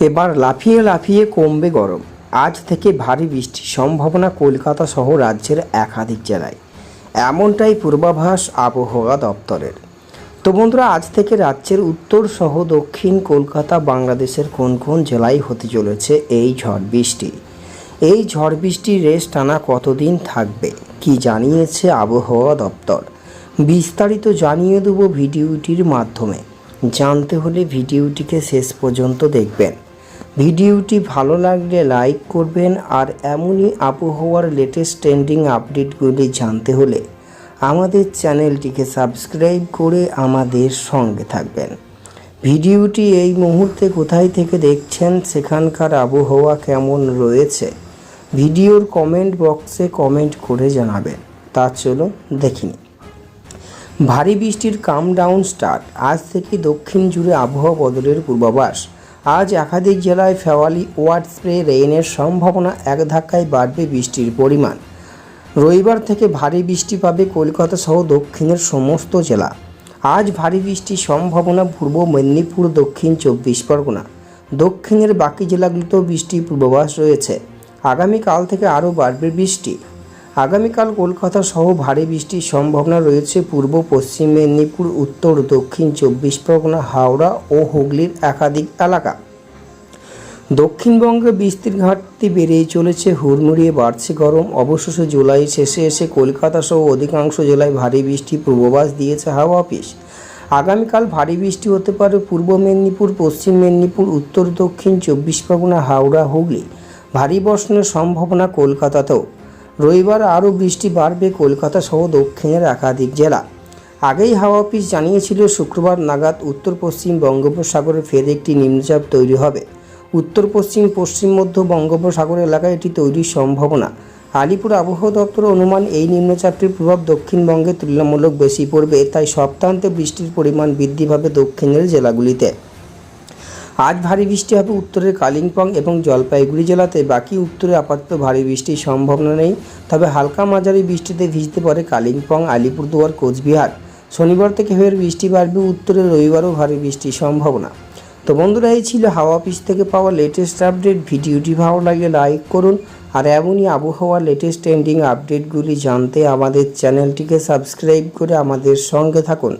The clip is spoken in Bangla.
এবার লাফিয়ে লাফিয়ে কমবে গরম। আজ থেকে ভারী বৃষ্টির সম্ভাবনা কলকাতা সহ রাজ্যের একাধিক জেলায়। এমনটাই পূর্বাভাস আবহাওয়া দপ্তরের। তো বন্ধুরা, আজ থেকে রাজ্যের উত্তর সহ দক্ষিণ কলকাতা, বাংলাদেশের কোন কোন জেলায় হতে চলেছে এই ঝড় বৃষ্টি? এই ঝড় বৃষ্টির রেশ টানা কতদিন থাকবে, কি জানিয়েছে আবহাওয়া দপ্তর? বিস্তারিত জানিয়ে দেবো ভিডিওটির মাধ্যমে। জানতে হলে ভিডিওটিকে শেষ পর্যন্ত দেখবেন। ভিডিওটি ভালো লাগলে লাইক করবেন আর এমনই আবহাওয়ার লেটেস্ট ট্রেন্ডিং আপডেটগুলি জানতে হলে আমাদের চ্যানেলটিকে সাবস্ক্রাইব করে আমাদের সঙ্গে থাকবেন। ভিডিওটি এই মুহূর্তে কোথায় থেকে দেখছেন, সেখানকার আবহাওয়া কেমন রয়েছে, ভিডিওর কমেন্ট বক্সে কমেন্ট করে জানাবেন। তা চলো দেখিনি ভারী বৃষ্টির কাম ডাউন স্টার্ট আজ থেকে দক্ষিণ জুড়ে আবহাওয়া বদলের পূর্বাভাস। আজ একাধিক জেলায় ফেওয়ালি ওয়ার্ড স্প্রে রেইনের সম্ভাবনা এক ধাক্কায় বাড়বে বৃষ্টির পরিমাণ। রবিবার থেকে ভারী বৃষ্টি পাবে কলকাতা সহ দক্ষিণের সমস্ত জেলা। আজ ভারী বৃষ্টির সম্ভাবনা পূর্ব মেদিনীপুর, দক্ষিণ চব্বিশ পরগনা। দক্ষিণের বাকি জেলাগুলিতেও বৃষ্টির পূর্বাভাস রয়েছে। আগামীকাল থেকে আরও বাড়বে বৃষ্টি। আগামীকাল কলকাতা সহ ভারী বৃষ্টির সম্ভাবনা রয়েছে পূর্ব, পশ্চিম মেদিনীপুর, উত্তর, দক্ষিণ চব্বিশ পরগনা, হাওড়া ও হুগলির একাধিক এলাকা। দক্ষিণবঙ্গে বৃষ্টির ঘাটতি বেড়েই চলেছে, হুড়মুড়িয়ে বাড়ছে গরম। অবশেষে জুলাই শেষে এসে কলকাতা সহ অধিকাংশ জেলায় ভারী বৃষ্টি পূর্বাভাস দিয়েছে হাওয়া অফিস। আগামীকাল ভারী বৃষ্টি হতে পারে পূর্ব মেদিনীপুর, পশ্চিম মেদিনীপুর, উত্তর, দক্ষিণ চব্বিশ পরগনা, হাওড়া, হুগলি। ভারী বর্ষণের সম্ভাবনা কলকাতাতেও। রবিবার আরও বৃষ্টি বাড়বে কলকাতা সহ দক্ষিণের একাধিক জেলা। আগেই হাওয়া অফিস জানিয়েছিল, শুক্রবার নাগাদ উত্তর পশ্চিম বঙ্গোপসাগরে ফের একটি নিম্নচাপ তৈরি হবে। উত্তর পশ্চিম পশ্চিম, মধ্য বঙ্গোপসাগর এলাকায় এটি তৈরির সম্ভাবনা। আলিপুর আবহাওয়া দপ্তর অনুমান এই নিম্নচাপটির প্রভাব দক্ষিণবঙ্গে তুলনামূলক বেশি পড়বে, তাই সপ্তাহান্তে বৃষ্টির পরিমাণ বৃদ্ধি পাবে দক্ষিণের জেলাগুলিতে। আজ ভারী বৃষ্টি হবে উত্তরের কালিম্পং এবং জলপাইগুড়ি জেলাতে। বাকি উত্তরে আপাতত ভারী বৃষ্টির সম্ভাবনা নেই। তবে হালকা মাঝারি বৃষ্টিতে ভিজতে পারে কালিম্পং, আলিপুরদুয়ার, কোচবিহার। শনিবার থেকে ফের বৃষ্টি বাড়বে উত্তরে, রবিবারও ভারী বৃষ্টির সম্ভাবনা। তো বন্ধুরা, এই ছিল হাওয়া অফিস থেকে পাওয়া লেটেস্ট আপডেট ভিডিওটি ভালো লাগলে লাইক করুন। আর এমনই আবহাওয়ার লেটেস্ট ট্রেন্ডিং আপডেটগুলি জানতে আমাদের চ্যানেলটিকে সাবস্ক্রাইব করে আমাদের সঙ্গে থাকুন।